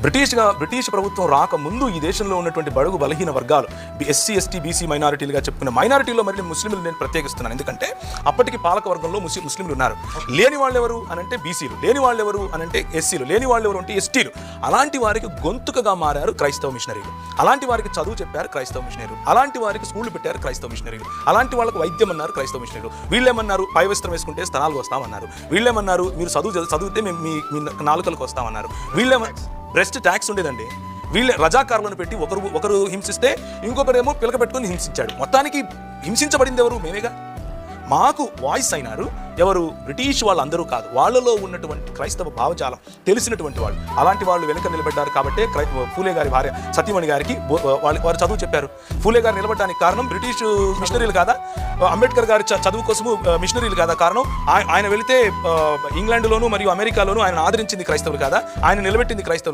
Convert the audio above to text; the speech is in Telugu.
బ్రిటిష్గా బ్రిటిష్ ప్రభుత్వం రాకముందు ఈ దేశంలో ఉన్నటువంటి బడుగు బలహీన వర్గాలు ఎస్సీ ఎస్టీ బీసీ మైనారిటీలుగా చెప్పుకున్న మైనారిటీలో మరి ముస్లింలు నేను ప్రత్యేకిస్తున్నాను. ఎందుకంటే అప్పటికి పాలక వర్గంలో ముస్లిం ముస్లింలు ఉన్నారు. లేని వాళ్ళు ఎవరు అని అంటే బీసీలు లేని వాళ్ళు ఎవరు అని అంటే ఎస్సీలు లేని వాళ్ళు ఎవరు అంటే ఎస్టీలు అలాంటి వారికి గొంతుకగా మారారు క్రైస్తవ మిషనరీలు. అలాంటి వారికి చదువు చెప్పారు క్రైస్తవ మిషనరీలు. అలాంటి వారికి స్కూళ్ళు పెట్టారు క్రైస్తవ మిషనరీలు. అలాంటి వాళ్ళకి వైద్యం అన్నారు క్రైస్తవ మిషనరీలు. వీళ్ళేమన్నారు? పై వస్త్రం వేసుకుంటే స్థలాలు వస్తామన్నారు. వీళ్ళేమన్నారు? మీరు చదువు చదువు- చదివితే మేము మీ నాలుకలకు వస్తామన్నారు. వీళ్ళేమన్నారు బ్రెస్ట్ ట్యాక్స్ ఉండేదండి. వీళ్ళే రజాకారులను పెట్టి ఒకరు ఒకరు హింసిస్తే ఇంకొకరేమో పిలక పెట్టుకొని హింసించాడు. మొత్తానికి హింసించబడింది ఎవరు? మేమేగా? మాకు వాయిస్ అయినారు. ఎవరు? బ్రిటిష్ వాళ్ళందరూ కాదు. వాళ్ళలో ఉన్నటువంటి క్రైస్తవ భావజాలం తెలిసినటువంటి వాళ్ళు. అలాంటి వాళ్ళు వెనుక నిలబడ్డారు కాబట్టి ఫూలే గారి భార్య సతీమణి గారికి వాళ్ళు వారు చదువు చెప్పారు. ఫూలే గారు నిలబడడానికి కారణం బ్రిటిష్ మిషనరీలు కాదా? అంబేద్కర్ గారి చ- చదువు కోసము మిషనరీలు కాదా? కారణం ఆయన వెళితే ఇంగ్లాండ్లోను మరియు అమెరికాలోను ఆయన ఆదరించింది క్రైస్తవులు కాదా? ఆయన నిలబెట్టింది క్రైస్తవులు